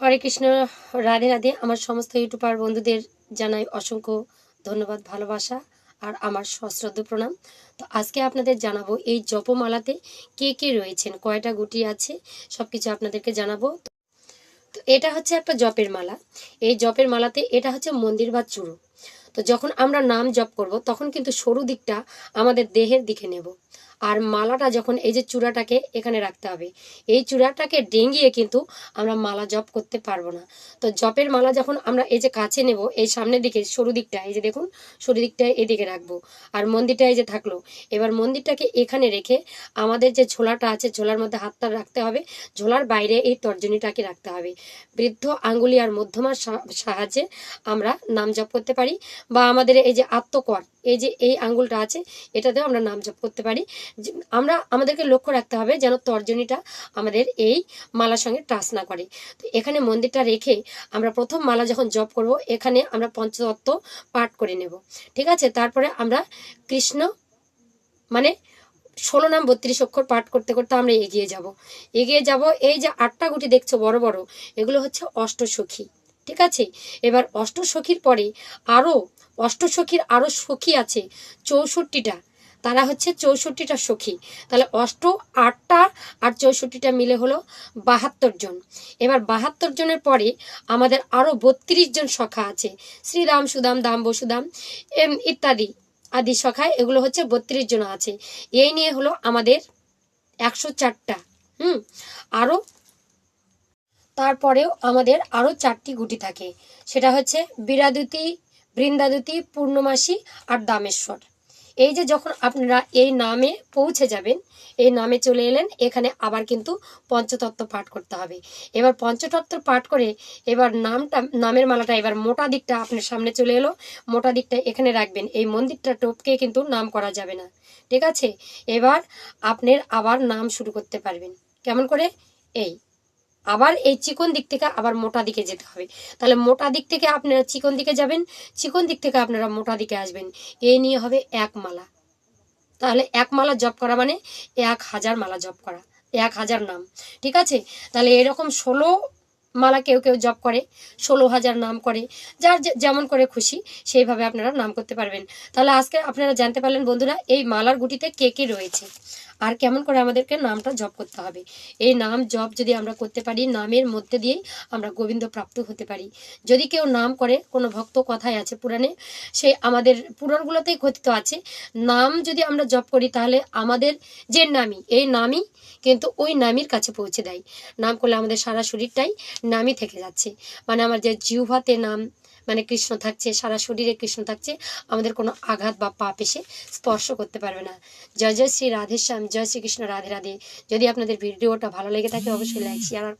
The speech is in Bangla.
হরে কৃষ্ণ, রাধে রাধে। আমার সমস্ত ইউটিউবার বন্ধুদের জানাই অসংখ্য ধন্যবাদ, ভালোবাসা আর আমার সশ্রদ্ধ প্রণাম। তো আজকে আপনাদের জানাব এই জপমালাতে কে কে রয়েছেন, কয়টা গুটি আছে সব কিছু আপনাদেরকে জানাব। তো এটা হচ্ছে একটা জপের মালা। এই জপের মালাতে এটা হচ্ছে মন্দির বা চূড়ো তো যখন আমরা নাম জপ করব, তখন কিন্তু সরু দিকটা আমাদের দেহের দিকে নেব। আর মালাটা যখন এই যে চূড়াটাকে এখানে রাখতে হবে, এই চূড়াটাকে ডেঙ্গিয়ে কিন্তু আমরা মালা জপ করতে পারব না। তো জপের মালা যখন আমরা এই যে কাছে নেব, এই সামনের দিকে সরু দিকটা, এই যে দেখুন, সরু দিকটা এদিকে রাখব। আর মন্দিরটা এই যে থাকল, এবার মন্দিরটাকে এখানে রেখে আমাদের যে ঝোলাটা আছে, ঝোলার মধ্যে হাতটা রাখতে হবে। ঝোলার বাইরে এই তর্জনীটাকে রাখতে হবে। বৃদ্ধ আঙ্গুলি আর মধ্যমার সাহায্যে আমরা নাম জপ করতে পারি বা আমাদের এই যে আত্মকর এই যে এই আঙ্গুলটা আছে, এটাতেও আমরা নাম জপ করতে পারি। আমরা, আমাদেরকে লক্ষ্য রাখতে হবে যেন তর্জনীটা আমাদের এই মালার সঙ্গে টাচ না করে। তো এখানে মন্দিরটা রেখে আমরা প্রথম মালা যখন জপ করব, এখানে আমরা পঞ্চতত্ত্ব পাঠ করে নেব। ঠিক আছে? তারপরে আমরা কৃষ্ণ মানে ষোলো নাম বত্রিশ অক্ষর পাঠ করতে করতে আমরা এগিয়ে যাব। এগিয়ে যাব, এই যে আটটা গুটি দেখছ বড় বড়, এগুলো হচ্ছে অষ্টসখী। ঠিক আছে? এবার অষ্ট অষ্টসখীর পরে আরও অষ্টসখীর আরও সখী আছে, চৌষট্টিটা। তারা হচ্ছে চৌষট্টিটা সখী। তাহলে অষ্ট আটটা আর চৌষট্টিটা মিলে হলো বাহাত্তর জন। এবার বাহাত্তর জনের পরে আমাদের আরও বত্রিশ জন সখা আছে। শ্রীরাম সুদাম, দাম বসুদাম এম ইত্যাদি আদি সখায় এগুলো হচ্ছে বত্রিশ জন আছে। এই নিয়ে হলো আমাদের একশো চারটা। হুম? আরও তারপরেও আমাদের আরও চারটি গুটি থাকে। সেটা হচ্ছে বিরাদুতি, বৃন্দাদুতি, পূর্ণমাসী আর দামেশ্বর। এই যে যখন আপনারা এই নামে পৌঁছে যাবেন, এই নামে চলে এলেন, এখানে আবার কিন্তু পঞ্চতত্ত্ব পাঠ করতে হবে। এবার পঞ্চতত্ত্ব পাঠ করে এবার নামটা, নামের মালাটা এবার মোটা দিকটা আপনার সামনে চলে এলো। মোটা দিকটা এখানে রাখবেন। এই মন্দিরটা টোপকে কিন্তু নাম করা যাবে না। ঠিক আছে? এবার আপনার আবার নাম শুরু করতে পারবেন। কেমন করে? এই। আবার এই চিকন দিক থেকে আবার মোটা দিকে যেতে হবে। তাহলে মোটা দিক থেকে আপনারা চিকন দিকে যাবেন, চিকন দিক থেকে আপনারা মোটা দিকে আসবেন। এই নিয়ে হবে এক মালা। তাহলে এক মালা জব করা মানে এক হাজার মালা জব করা। এক হাজার নাম। ঠিক আছে? তাহলে এরকম ষোলো মালা কেউ কেউ জব করে, ষোলো হাজার নাম করে, যার যেমন করে খুশি, সেইভাবে আপনারা নাম করতে পারবেন। তাহলে আজকে আপনারা জানতে পারলেন বন্ধুরা, এই মালার গুটিতে কে কে রয়েছে? আর কেমন করে আমাদেরকে নামটা জপ করতে হবে? এই নাম জপ যদি আমরা করতে পারি, নামের মধ্যে দিয়েই আমরা গোবিন্দ প্রাপ্ত হতে পারি। যদি কেউ নাম করে, কোনো ভক্ত কথায় আছে পুরাণে, সে আমাদের পুরাণগুলোতেই কথিত আছে, নাম যদি আমরা জপ করি, তাহলে আমাদের যে নামই, এই নামই কিন্তু ওই নামির কাছে পৌঁছে দেয়। নাম করলে আমাদের সারা শরীরটাই নামই থেকে যাচ্ছে। মানে আমার যে জিহ্বাতে নাম মানে কৃষ্ণ থাকছে, সারা শরীরে কৃষ্ণ থাকছে, আমাদের কোনো আঘাত বা পাপ এসে স্পর্শ করতে পারবে না। জয় জয় শ্রী রাধেশ্যাম, জয় শ্রীকৃষ্ণ, রাধে রাধে। যদি আপনাদের ভিডিওটা ভালো লেগে থাকে, অবশ্যই লাইক শেয়ার